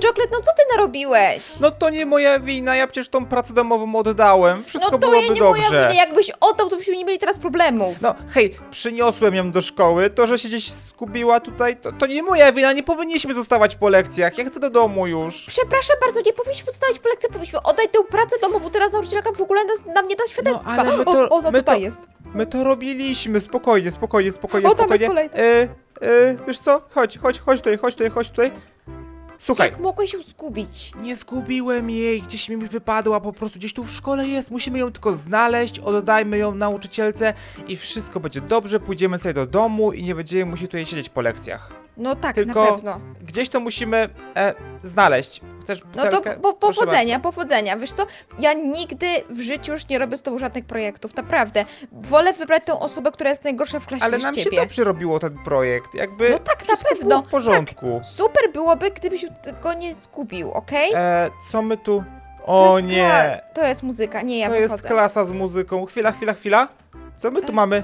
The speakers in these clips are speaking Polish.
Czoklet, no co ty narobiłeś? No to nie moja wina, ja przecież tą pracę domową oddałem. Wszystko no to byłoby ja nie dobrze. moja wina, jakbyś oddał, to byśmy nie mieli teraz problemów. No hej, przyniosłem ją do szkoły, to, że się gdzieś skubiła tutaj, to, to nie moja wina, nie powinniśmy zostawać po lekcjach, ja chcę do domu już. Przepraszam bardzo, nie powinniśmy zostawić po lekcji, powinniśmy oddać tę pracę domową, teraz nauczycielka w ogóle nas, nam nie da świadectwa. No, ale my to- o, ona my tutaj to- jest. My to robiliśmy, spokojnie, spokojnie, spokojnie, O, tam jest kolejny. E, e, wiesz co, chodź, chodź, chodź tutaj, chodź tutaj, chodź tutaj. Słuchaj, Jak mogłeś się zgubić? nie zgubiłem jej, gdzieś mi wypadła, po prostu gdzieś tu w szkole jest, musimy ją tylko znaleźć, oddajmy ją nauczycielce i wszystko będzie dobrze, pójdziemy sobie do domu i nie będziemy musieli tutaj siedzieć po lekcjach. No tak, Tylko na pewno. Gdzieś to musimy e, znaleźć. Chcesz No to butelkę? po, Proszę powodzenia, powodzenia. Wiesz co, ja nigdy w życiu już nie robię z tobą żadnych projektów, naprawdę. Wolę wybrać tą osobę, która jest najgorsza w klasie Ale niż nam się ciebie. dobrze robiło ten projekt, jakby No tak, na wszystko pewno. było w porządku. Super byłoby, gdybyś go nie zgubił, okej? E, co my tu... To O jest nie, kla- To jest muzyka, nie, ja to wychodzę. jest klasa z muzyką. Chwila, chwila, chwila. Co my tu mamy?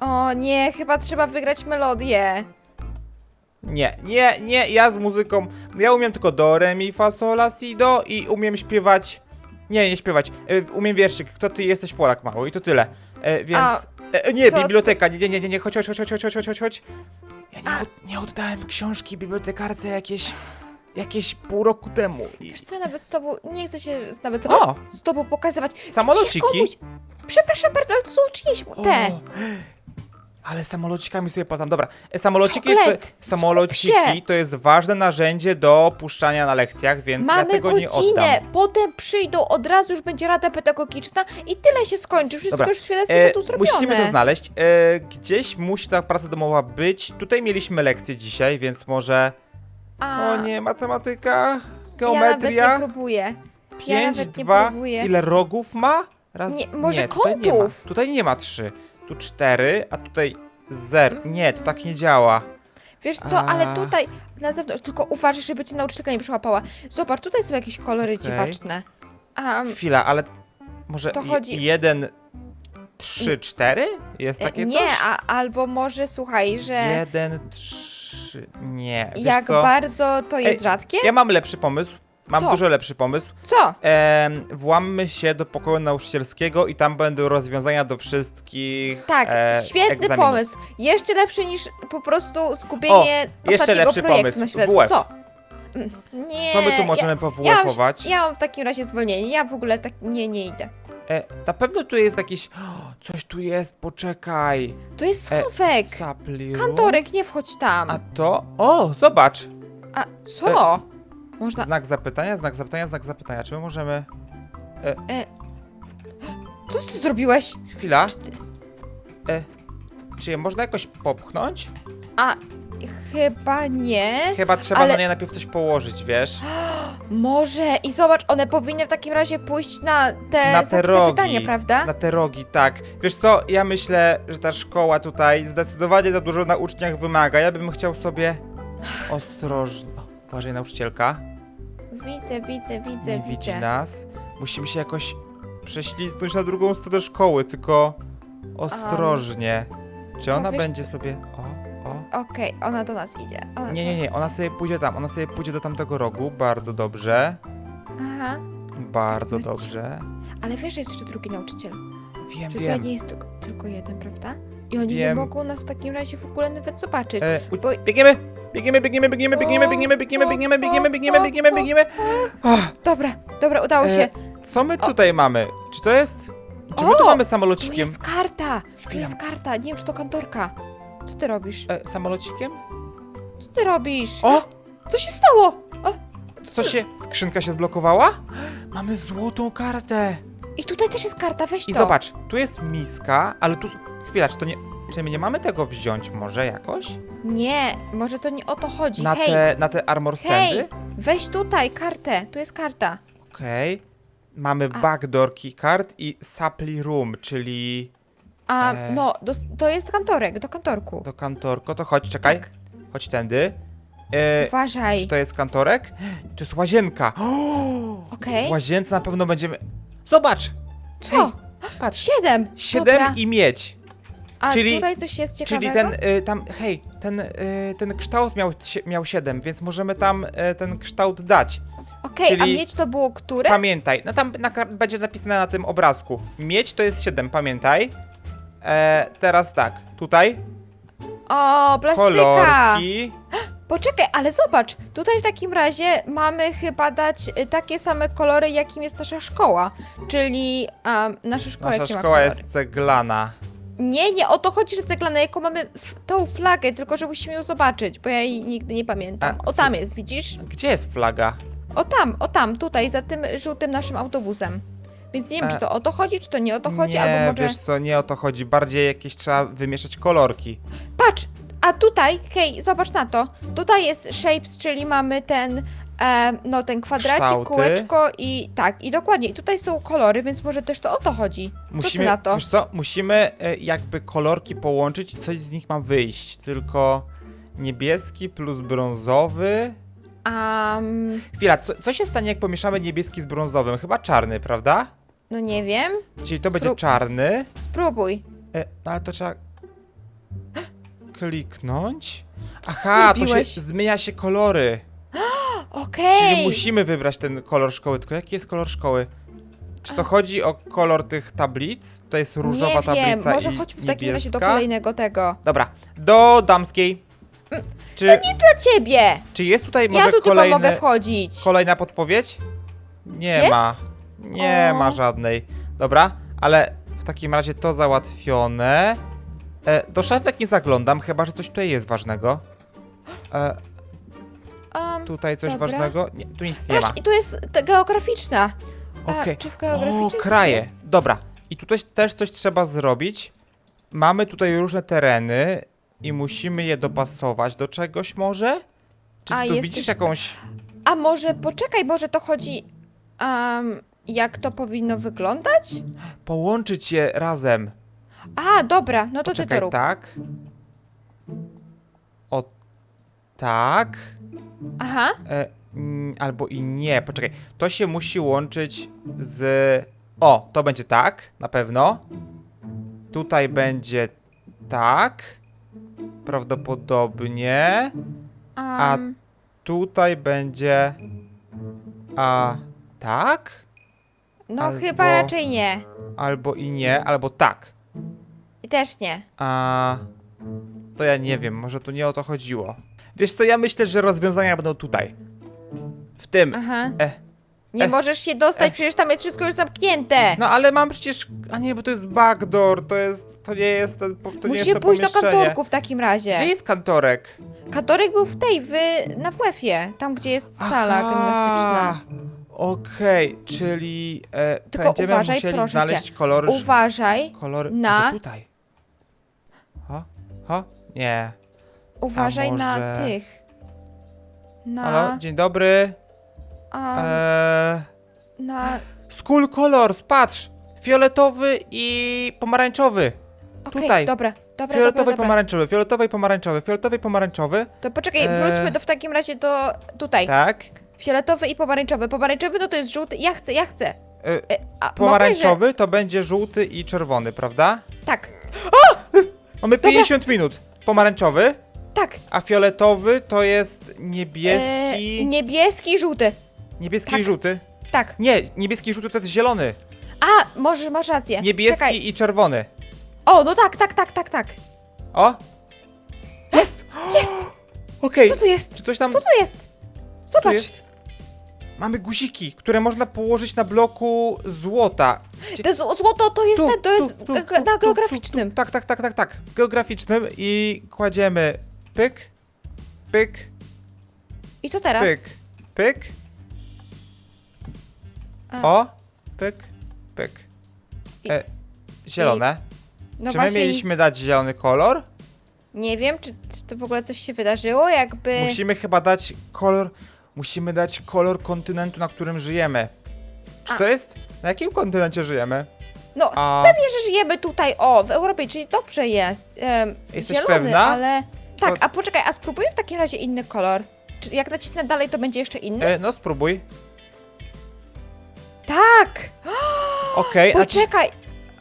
O nie, chyba trzeba wygrać melodię. Nie, nie, nie, ja z muzyką. Ja umiem tylko do, re, mi, fa, sol, la, si, do i umiem śpiewać. Nie, nie śpiewać. E, umiem wierszyk. Kto ty jesteś Polak mały i to tyle. E, więc. A, e, nie, co biblioteka. Nie, nie, nie, nie, chodź, chodź, chodź, chodź, chodź, chodź, chodź, chodź. Ja nie, od, nie oddałem książki bibliotekarce jakieś. jakieś pół roku temu. I... Wiesz co, ja nawet z tobą, nie chcę się z- nawet O! z tobą pokazywać. Samolociki. Komuś- Przepraszam bardzo, ale to są czyjeś te. Ale samolocikami sobie potam. Dobra, e, samolociki, Czoklet, to, samolociki to jest ważne narzędzie do puszczania na lekcjach, więc ja Mamy tego nie godzinę, oddam. potem przyjdą, od razu już będzie rada pedagogiczna i tyle się skończy. Wszystko Dobra, już w świadectwie E, będą zrobione. musimy to znaleźć. E, gdzieś musi ta praca domowa być. Tutaj mieliśmy lekcję dzisiaj, więc może. A, O nie, matematyka, Ja nawet geometria. nie próbuję. 5, nawet nie 2. próbuję. Ile rogów ma? Raz. Nie, może tutaj nie ma. kątów. Tutaj nie ma 3. Tu 4, a tutaj 0. Nie, to tak nie działa. Wiesz co, ale tutaj na zewnątrz, tylko uważaj, żeby cię nauczycielka nie przyłapała. Zobacz, tutaj są jakieś kolory Okej. dziwaczne. A, Chwila, ale t- może To chodzi- jeden, trzy, cztery? Jest takie e, nie, coś? a, albo może słuchaj, że Jeden, trzy, nie. Wiesz jak co? bardzo to jest Ej, rzadkie. Ja mam lepszy pomysł. Mam Co? dużo lepszy pomysł. Co? Em, włammy się do pokoju nauczycielskiego i tam będą rozwiązania do wszystkich Tak, e, świetny egzaminów. pomysł. Jeszcze lepszy niż po prostu skupienie jeszcze ostatniego lepszy projektu pomysł. na świadectwie. WF. Co? Mm, Nie. Co my tu ja, możemy ja, mam, ja mam w takim razie zwolnienie. Ja w ogóle tak nie, nie idę. E, na pewno tu jest jakiś... O, coś tu jest, poczekaj. To jest E, schowek. room? Kantorek, nie wchodź tam. A to... O, zobacz! A co? Można. Znak zapytania, znak zapytania, znak zapytania. Czy my możemy... Co ty zrobiłeś? Chwila. E, czy je można jakoś popchnąć? A chyba nie. Chyba trzeba Ale- na nie najpierw coś położyć, wiesz? Może i zobacz, one powinny w takim razie pójść na te na te rogi. zapytania, prawda? Na te rogi, tak. Wiesz co, ja myślę, że ta szkoła tutaj zdecydowanie za dużo na uczniach wymaga. Ja bym chciał sobie ostrożnie... Uważaj, nauczycielka. Widzę, widzę, widzę, Nie widzi widzę. nas. Musimy się jakoś prześlizgnąć na drugą stronę szkoły, tylko ostrożnie. Czy ona wiesz będzie sobie... O, o. Okej, ona do nas idzie. Ona Nie, do nie, nas nie, idzie. ona sobie pójdzie tam, ona sobie pójdzie do tamtego rogu, bardzo dobrze, Aha. bardzo Leci. dobrze. Ale wiesz, że jest jeszcze drugi nauczyciel. Wiem, Że wiem. tutaj nie jest tylko, tylko jeden, prawda? I oni nie Wiem. mogą nas w takim razie w ogóle nawet zobaczyć. E, bo- biegniemy, biegniemy, biegniemy, biegniemy, biegniemy, biegniemy, biegniemy, biegniemy, biegniemy, biegniemy, biegniemy, biegniemy. Ach, Dobra, dobra, udało E, się. Co my tutaj mamy? Czy to jest... Czy my tu O, mamy Tu samolocikiem? jest karta! Tu Chwila. jest karta, nie wiem, czy to kantorka. Co ty robisz? E, samolocikiem? Co ty robisz? O! Co się stało? O, Co się... Skrzynka się odblokowała? Mamy złotą kartę. I tutaj też jest karta, weź I to. zobacz, tu jest miska, ale tu... Chwila, czy to nie... Czy my nie mamy tego wziąć może jakoś? Nie, może to nie o to chodzi. Na Hej, te, na te armor hej, standy? weź tutaj kartę, tu jest karta. Okej. Mamy A. backdoor keycard i supply room, czyli A, E. no, do, to jest kantorek, do kantorku. to kantorko. To chodź, czekaj. Tak. Chodź tędy. E, Uważaj. czy to jest kantorek? To jest łazienka. Okej. W łazience na pewno będziemy... Zobacz! Co? Hej, patrz. Siedem. Siedem Dobra. i miedź. A czyli- tutaj coś jest ciekawego? Czyli ten, y, tam, hej, ten, y, ten kształt miał, sie- miał 7, więc możemy tam y, ten kształt dać. Okej, a mieć to było które? Pamiętaj, no tam na, kar- będzie napisane na tym obrazku. Mieć to jest 7, pamiętaj. E, teraz tak, tutaj O, plastyka! kolorki. Poczekaj, ale zobacz, tutaj w takim razie mamy chyba dać y, takie same kolory, jakim jest nasza szkoła. Czyli nasza szkoła Nasza jakie ma szkoła kolory? jest ceglana. Nie, nie, o to chodzi, że ceglana, jaką mamy tą flagę, tylko że musimy ją zobaczyć, bo ja jej nigdy nie pamiętam. A, O tam jest, widzisz? Gdzie jest flaga? O tam, o tam, tutaj, za tym żółtym naszym autobusem. Więc nie wiem, E, czy to o to chodzi, czy to nie o to chodzi, nie, albo może... wiesz co, nie o to chodzi. Bardziej jakieś trzeba wymieszać kolorki. Patrz! A tutaj, hej, zobacz na to. Tutaj jest shapes, czyli mamy ten, e, no ten kwadracik, Kształty. kółeczko i tak, i dokładnie. I tutaj są kolory, więc może też to o to chodzi. Musimy, Co ty na to? Wiesz co, musimy e, jakby kolorki połączyć i coś z nich ma wyjść. Tylko niebieski plus brązowy. Um, Chwila, co, co się stanie, jak pomieszamy niebieski z brązowym? Chyba czarny, prawda? no nie wiem. Czyli to będzie czarny. Spróbuj. E, no ale to trzeba kliknąć. Aha, to zrobiłeś? się zmienia się kolory. Okej. Czyli musimy wybrać ten kolor szkoły. Tylko jaki jest kolor szkoły? Czy to chodzi o kolor tych tablic? To jest różowa nie tablica wiem, może i chodźmy w takim razie do niebieska? kolejnego tego. Dobra, do damskiej. Czy, Dla ciebie! czy jest tutaj może ja tu tylko kolejny, mogę wchodzić. kolejna podpowiedź? Nie Jest? ma. Nie O. ma żadnej. Dobra, ale w takim razie to załatwione. E, do szafek nie zaglądam, chyba że coś tutaj jest ważnego. E, tutaj coś Dobra. ważnego? Nie, tu nic nie ma. patrz, i tu jest ta geograficzna. A, Okej. czy w geograficznej O, kraje. Dobra. I tutaj też coś trzeba zrobić. Mamy tutaj różne tereny i musimy je dopasować do czegoś może? Czy A, ty tu jest widzisz też- jakąś... A może, poczekaj, może to chodzi... Um, jak to powinno wyglądać? Połączyć je razem. A, dobra, no to ty to rób. tak. O, tak. Aha, E, mm, albo i nie. Poczekaj. To się musi łączyć z... O, to będzie tak, na pewno. Tutaj będzie tak. Prawdopodobnie. A um, Tutaj będzie... A tak? no albo- chyba raczej nie. Albo i nie, albo tak. I też nie. A to ja nie wiem, może tu nie o to chodziło. Wiesz co, ja myślę, że rozwiązania będą tutaj. W tym. Aha. E, Nie e, możesz się dostać, e. przecież tam jest wszystko już zamknięte. no ale mam przecież. A nie, bo to jest backdoor, to jest. To nie jest ten. po- To nie jest Musimy to pójść do pomieszczenie. kantorku w takim razie. Gdzie jest kantorek? Kantorek był w tej, w, na WF-ie, tam gdzie jest sala Aha, gimnastyczna. Okej, czyli e, Tylko będziemy uważaj, musieli proszę znaleźć cię. kolory. Uważaj, kolory. na- Może tutaj. Ho? Ho? Nie. Uważaj na może- tych. Na, Halo, dzień dobry. a, Eee, na, School Colors, patrz! Fioletowy i pomarańczowy. okej, tutaj. dobra, dobra, Fioletowy dobra, i dobra. pomarańczowy, fioletowy i pomarańczowy, fioletowy i pomarańczowy. To poczekaj, E. wróćmy do, w takim razie do, tutaj. Tak. Fioletowy i pomarańczowy. Pomarańczowy no to jest żółty, ja chcę, ja chcę. E, E, a, pomarańczowy to będzie żółty i czerwony, prawda? Mogę, że... Tak, Mamy Dobra. 50 minut. Pomarańczowy, tak. a fioletowy to jest E, niebieski. niebieski i żółty. niebieski tak. i żółty. Tak. Nie, niebieski i żółty to jest zielony. A, może masz rację. Niebieski Czekaj. i czerwony. O, no tak, tak, tak, tak, tak. O! Jest! Jest! Okej, Co tu jest? czy coś tam Co tu jest? tu Zobacz. jest? Mamy guziki, które można położyć na bloku złota. Gdzie- To zł- złoto to jest Tu, ten, to tu, jest tu, tu, na tu, tu, geograficznym. tu. Tak, tak, tak, tak, tak. Geograficznym i kładziemy pyk, pyk, I co teraz? pyk, pyk. A. O, pyk, pyk. I- E, zielone. No Czy my właśnie, mieliśmy dać zielony kolor? nie wiem, czy, czy to w ogóle coś się wydarzyło, jakby... Musimy chyba dać kolor, musimy dać kolor kontynentu, na którym żyjemy. Czy A. to jest? Na jakim kontynencie żyjemy? No, A pewnie, że żyjemy tutaj, o, w Europie, czyli dobrze jest. Em, Jesteś zielony, pewna? ale... Tak, a poczekaj, a spróbuję w takim razie inny kolor. Czy jak nacisnę dalej, to będzie jeszcze inny? e, no spróbuj. Tak! Okej, naciś- Poczekaj,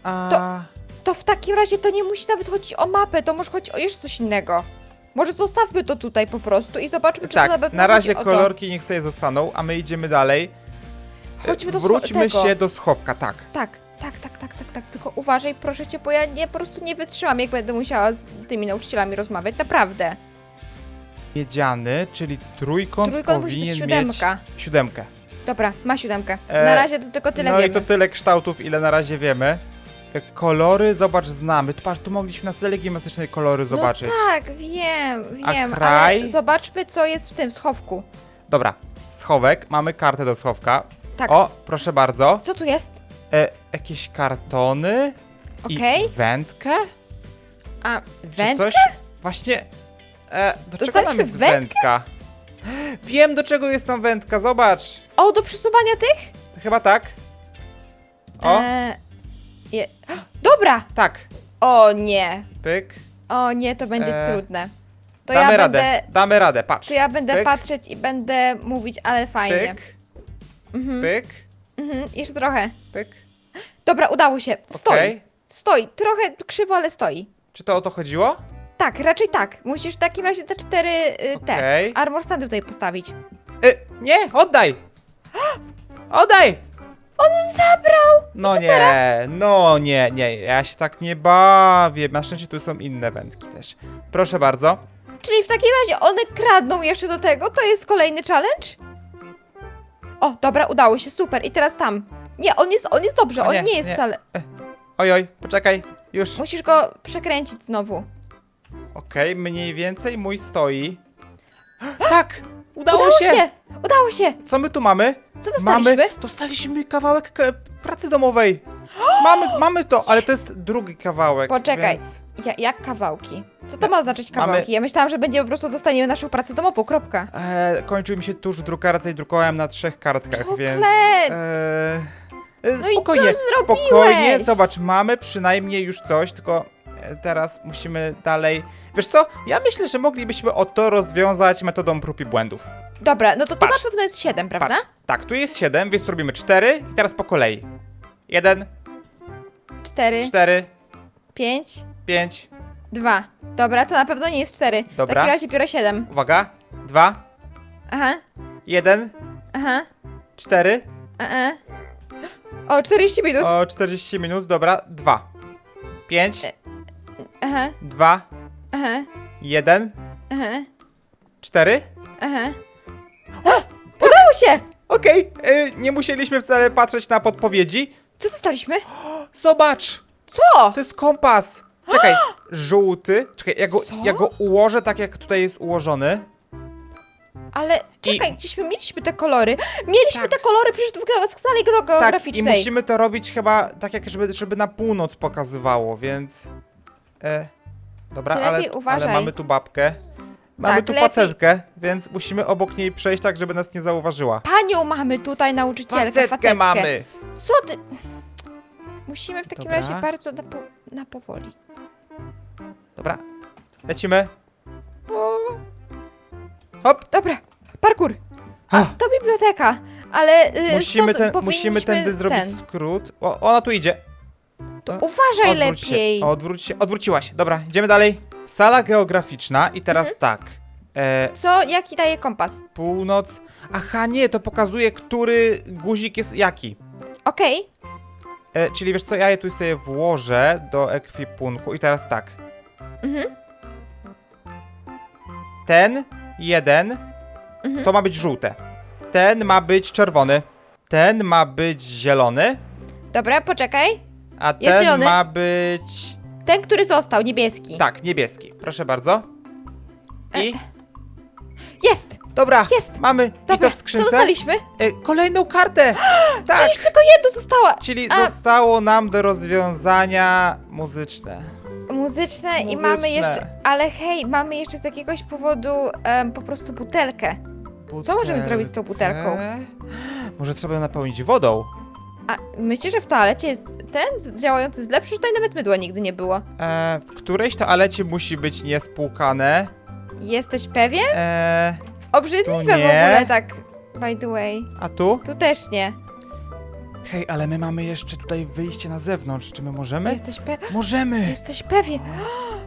a... to w takim razie to nie musi nawet chodzić o mapę, to może chodzić o jeszcze coś innego. Może zostawmy to tutaj po prostu i zobaczmy, czy to Tak, na pewno na razie chodzi o to. kolorki niech sobie zostaną, a my idziemy dalej. Chodźmy do Wróćmy tego. się do schowka, tak. Tak, tak, tak, tak, tak. Tylko uważaj, proszę cię, bo ja po prostu nie wytrzymam, jak będę musiała z tymi nauczycielami rozmawiać. Naprawdę. Miedziany, czyli trójkąt, Trójkąt musi powinien być siódemka. mieć siódemkę. Dobra, ma siódemkę. E, na razie to tylko tyle no wiemy. i to tyle kształtów, ile na razie wiemy. E, Kolory, zobacz, znamy. Tu patrz, tu mogliśmy na sali gimnastycznej kolory zobaczyć. No tak, wiem, A wiem, kraj? ale zobaczmy, co jest w tym schowku. Dobra, schowek, mamy kartę do schowka. Tak. O, proszę bardzo. Co tu jest? E, jakieś kartony Okej. i wędkę? A, Czy wędkę? coś? Właśnie, e, do czego Dostaliśmy nam jest wędkę? wędka? Wiem, do czego jest tam wędka, zobacz. O, do przesuwania tych? Chyba tak. O, E, je... Dobra! tak. O nie, Pyk. o nie, to będzie E, trudne. To damy ja radę, będę, damy radę, patrz. to ja będę Pyk. patrzeć i będę mówić, ale fajnie. Pyk, Mhm, pyk, mhm, jeszcze trochę. pyk. Dobra, udało się. Stoi. Okej. Stoi. Trochę krzywo, ale stoi. Czy to o to chodziło? Tak, raczej tak. Musisz w takim razie te cztery y, te Okej. armor standy tutaj postawić. Y, nie, oddaj! Oddaj! On zabrał! No nie, no nie, nie, ja się tak nie bawię. Na szczęście tu są inne wędki też. Proszę bardzo. Czyli w takim razie one kradną jeszcze do tego. To jest kolejny challenge? O, dobra, udało się, super. I teraz tam. Nie, on jest, on jest dobrze, on nie, nie jest nie. wcale. Oj, oj, poczekaj, już. Musisz go przekręcić znowu. Okej, mniej więcej mój stoi. Tak! Udało, Udało się! się! Udało się! Co my tu mamy? Co dostaliśmy? Mamy, dostaliśmy kawałek k- pracy domowej. Mamy, mamy to, ale to jest drugi kawałek. Poczekaj. Więc... Ja, jak kawałki? Co to ma oznaczać Mamy- kawałki? Ja myślałam, że będzie po prostu dostaniemy naszą pracę domową, kropka. E, kończył mi się tuż drukarce i drukowałem na trzech kartkach, więc... Czoklet! E, e, No i spokojnie, co zrobiłeś? spokojnie, zobacz, mamy przynajmniej już coś, tylko e, teraz musimy dalej... Wiesz co, ja myślę, że moglibyśmy o to rozwiązać metodą prób i błędów. Dobra, no to tu Patrz. na pewno jest 7, prawda? Patrz, tak, tu jest 7, więc robimy 4 i teraz po kolei. 1, 4, 4, 5, 5, 2. Dobra, to na pewno nie jest 4. W Dobra. takim razie biorę 7. uwaga, 2, Aha, 1, aha, 4, aha. O, 40 minut. o 40 minut, dobra, 2, 5, E. Aha, 2, aha, 1, aha, 4. aha. Udało się! Okej, y, nie musieliśmy wcale patrzeć na podpowiedzi. Co dostaliśmy? Zobacz, Co? to jest kompas. Czekaj, żółty. Czekaj, ja go, Co? ja go ułożę tak, jak tutaj jest ułożony. Ale czekaj, gdzieśmy mieliśmy te kolory. Mieliśmy Tak. te kolory przecież w sali Tak, i geograficznej. musimy to robić chyba tak, jak żeby, żeby na północ pokazywało, więc... E, dobra, Ty ale, lepiej uważaj. ale mamy tu babkę. Mamy Tak, tu lepiej- facetkę, więc musimy obok niej przejść tak, żeby nas nie zauważyła. Panią mamy tutaj, nauczycielkę, facetkę. mamy! Co ty? Musimy w takim Dobra. razie bardzo na, po, na powoli. Dobra, lecimy. Hop! Dobra, parkour. Ah. To biblioteka, ale y, Musimy, stąd ten, musimy powinniśmy tędy zrobić ten. skrót. O, ona tu idzie. To O, uważaj Odwróć lepiej. Się, odwróć się, odwróciłaś. Dobra, idziemy dalej. Sala geograficzna i teraz Mhm. tak. E, Co, jaki daje kompas? północ. Aha, nie, to pokazuje, który guzik jest jaki. Okej, E, czyli wiesz co, ja je tu sobie włożę do ekwipunku i teraz tak. Mhm. Ten jeden Mhm. to ma być żółte. Ten ma być czerwony. Ten ma być zielony. dobra, poczekaj. A ten zielony. ma być. Ten, który został, niebieski. Tak, niebieski. Proszę bardzo. I. Jest, Dobra, jest. mamy. I dobra, to w co skrzynce. dostaliśmy? E, kolejną kartę! tak! Przecież tylko jedno została. Czyli A- zostało nam do rozwiązania muzyczne. Muzyczne, i Muzyczne. mamy jeszcze, ale hej, mamy jeszcze z jakiegoś powodu em, po prostu butelkę. Co możemy zrobić z tą butelką? Może trzeba ją napełnić wodą? A myślisz, że w toalecie jest ten z- działający zlew? Przecież tutaj nawet mydła nigdy nie było. E, w którejś toalecie musi być niespłukane. Jesteś pewien? E, Obrzydliwe w nie. ogóle, tak, by the way. a tu? Tu też nie. Hej, ale my mamy jeszcze tutaj wyjście na zewnątrz. Czy my możemy? Jesteś, pe Możemy! jesteś pewien.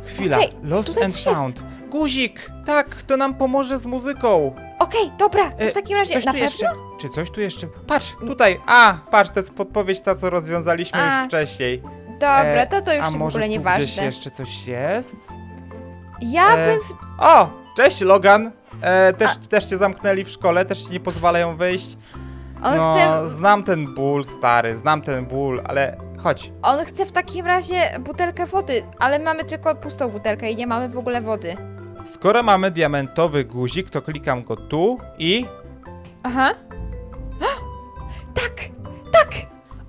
Chwila. Okej, Lost tutaj and coś jest. found. guzik! Tak, to nam pomoże z muzyką. Okej, dobra, to E, w takim razie Coś na tu pewno? jeszcze. Czy coś tu jeszcze? Patrz, tutaj. A, patrz, to jest podpowiedź ta, co rozwiązaliśmy A, już wcześniej. Dobra, E, to to już A w może ogóle tu nieważne. gdzieś jeszcze coś jest? Ja E, bym... W... O, cześć Logan. E, też, też cię zamknęli w szkole, też ci nie pozwalają wyjść. On, no, chce, znam ten ból, stary, znam ten ból, ale chodź. on chce w takim razie butelkę wody, ale mamy tylko pustą butelkę i nie mamy w ogóle wody. Skoro mamy diamentowy guzik, to klikam go tu i... Aha. Tak, tak!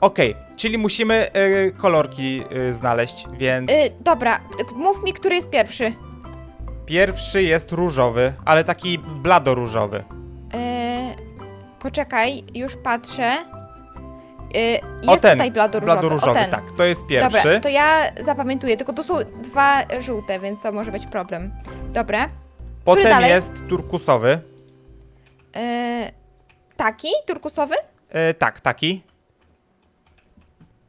Okej, czyli musimy e, kolorki e, znaleźć, więc... Y, dobra, y, mów mi, który jest pierwszy. Pierwszy jest różowy, ale taki blado-różowy. Y, poczekaj, już patrzę. Y, jest o ten, tutaj bladoróżowy. blado-różowy, o ten. tak, to jest pierwszy. Dobra, to ja zapamiętuję, tylko tu są dwa żółte, więc to może być problem. Dobra. Potem dalej? jest turkusowy. Y, taki, turkusowy? E, tak, taki.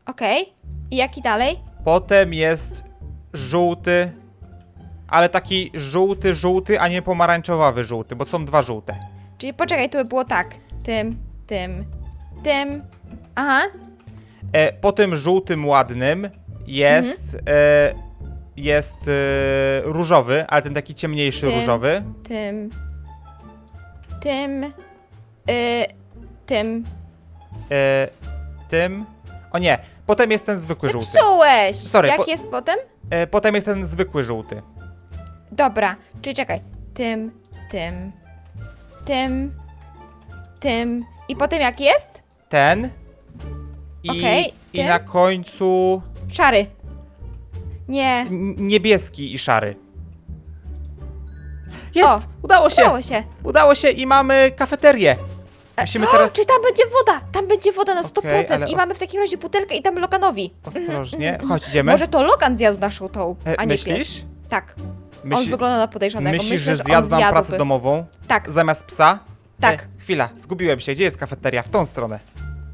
Okej. I jaki dalej? Potem jest żółty, ale taki żółty, żółty, a nie pomarańczowawy żółty, bo są dwa żółte. Czyli poczekaj, to by było tak. Tym, tym, tym. Aha. E, po tym żółtym ładnym jest, Mhm. e, jest e, różowy, ale ten taki ciemniejszy Tym. różowy. Tym. Tym. Y, tym. E, tym. O nie, potem jest ten zwykły żółty. Zepsułeś! Sorry, Jak po- jest potem? E, potem jest ten zwykły żółty. Dobra, czyli czekaj. Tym, tym, tym, tym. I potem jak jest? Ten. I, Okej, i tym. na końcu Szary. Nie. n- niebieski i szary. Jest! O, udało się! Udało się. Udało się i mamy kafeterię. Musimy teraz... O, czyli tam będzie woda! Tam będzie woda na 100%. Okej, ale I os- mamy w takim razie butelkę i damy Loganowi. Ostrożnie. Chodź, idziemy. Może to Logan zjadł naszą tą, E, a nie myślisz? pies. Tak. On Myśli- wygląda na podejrzanego. Myślisz, Myślę, że on zjadł nam zjadłby. pracę domową Tak, zamiast psa? tak. E, chwila, zgubiłem się. Gdzie jest kafeteria? W tą stronę.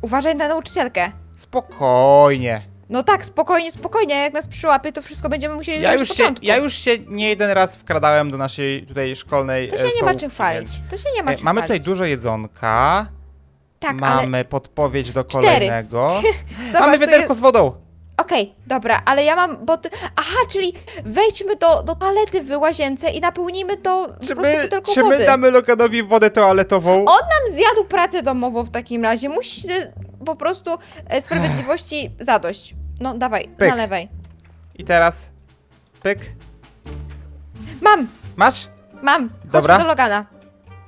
Uważaj na nauczycielkę. Spokojnie. No tak, spokojnie, spokojnie. Jak nas przyłapie, to wszystko będziemy musieli Ja już, od się, początku. ja już się nie jeden raz wkradałem do naszej tutaj szkolnej To e, się nie ma stołówki, czym chwalić. więc- To się nie ma E, czym Mamy tutaj chwalić. dużo jedzonka. Tak, ale... mamy podpowiedź do Cztery. kolejnego. Zobacz, mamy tu wiaderko jest- z wodą. Okej, dobra, ale ja mam, bo ty... Aha, czyli wejdźmy do, do toalety w łazience i napełnimy to po Czy prostu my, butelką czy wody. my damy Loganowi wodę toaletową? On nam zjadł pracę domową w takim razie. Musi się po prostu e, sprawiedliwości zadość. No, dawaj, Pyk. nalewaj. I teraz pyk. Mam, Masz? mam. Chodźmy Dobra. do Logana.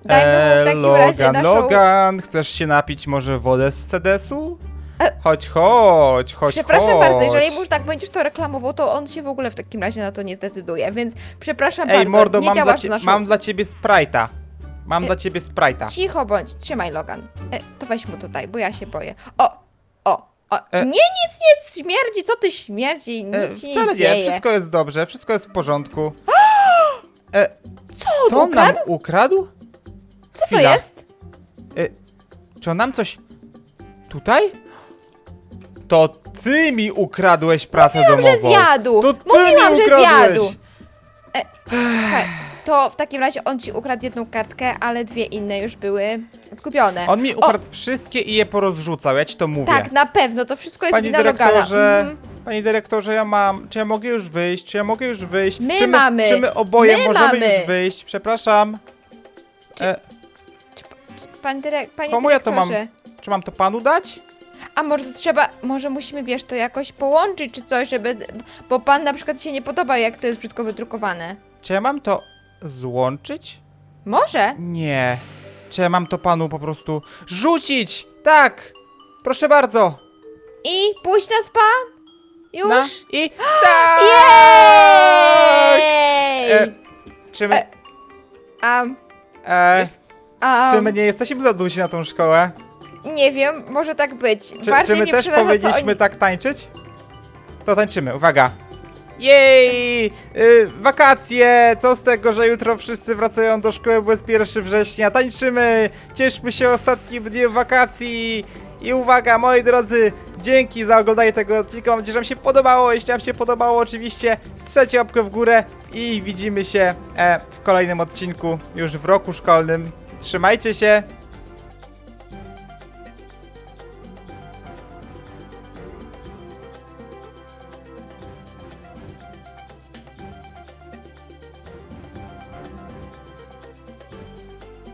Dajmy mu w takim Logan, razie naszą... Logan, chcesz się napić może wodę z sedesu? E, Chodź, chodź, chodź, Przepraszam chodź. bardzo, jeżeli już tak będziesz to reklamował, to on się w ogóle w takim razie na to nie zdecyduje, więc przepraszam Ej, bardzo, mordo, nie mam dla, działasz cie- naszą... mam dla ciebie Sprite'a. Mam E, dla ciebie Sprite'a. Cicho bądź, trzymaj Logan. E, to weź mu tutaj, bo ja się boję. O, o, o. E. Nie, nic nie śmierdzi, co ty śmierdzi, nic E, się wcale nie nie, dzieje. wszystko jest dobrze, wszystko jest w porządku. E, Co, co on nam ukradł? ukradł? Co to Chwila. jest? E, czy on nam coś... Tutaj? To ty mi ukradłeś pracę Mówiłam, że domową. zjadł. To ty Mówiłam, mi że ukradłeś. zjadł. E, słuchaj, to w takim razie on ci ukradł jedną kartkę, ale dwie inne już były zgubione. On mi ukradł wszystkie i je porozrzucał, ja ci to mówię. Tak, na pewno, to wszystko jest Panie wina Logana. dyrektorze, Mhm. panie dyrektorze, ja mam. Czy ja mogę już wyjść? Czy ja mogę już wyjść? My czy my, mamy. Czy my oboje My możemy mamy. już wyjść? Przepraszam. Czy- E, Pan dyrek, panie Komu ja to mam- dyrektorze. czy mam to panu dać? A może to trzeba, może musimy, wiesz, to jakoś połączyć czy coś, żeby, bo pan na przykład się nie podoba, jak to jest brzydko wydrukowane. Czy ja mam to złączyć? Może? Nie. Czy ja mam to panu po prostu rzucić? Tak! Proszę bardzo. I pójść na spa? Już? Na i tak! Jej! E, czy my, E, e, um, czy my nie jesteśmy za dusi na tą szkołę? Nie wiem, może tak być. Czy, Bardziej czy my też przeraża, co powinniśmy oni... tak tańczyć? To tańczymy, uwaga. Jej! Y, wakacje! Co z tego, że jutro wszyscy wracają do szkoły, bo jest 1 września. Tańczymy! Cieszmy się ostatnim dniem wakacji! I uwaga, moi drodzy, dzięki za oglądanie tego odcinka. Mam nadzieję, że wam się podobało. Jeśli wam się podobało, oczywiście strzelcie łapkę w górę i widzimy się e, w kolejnym odcinku już w roku szkolnym. Trzymajcie się,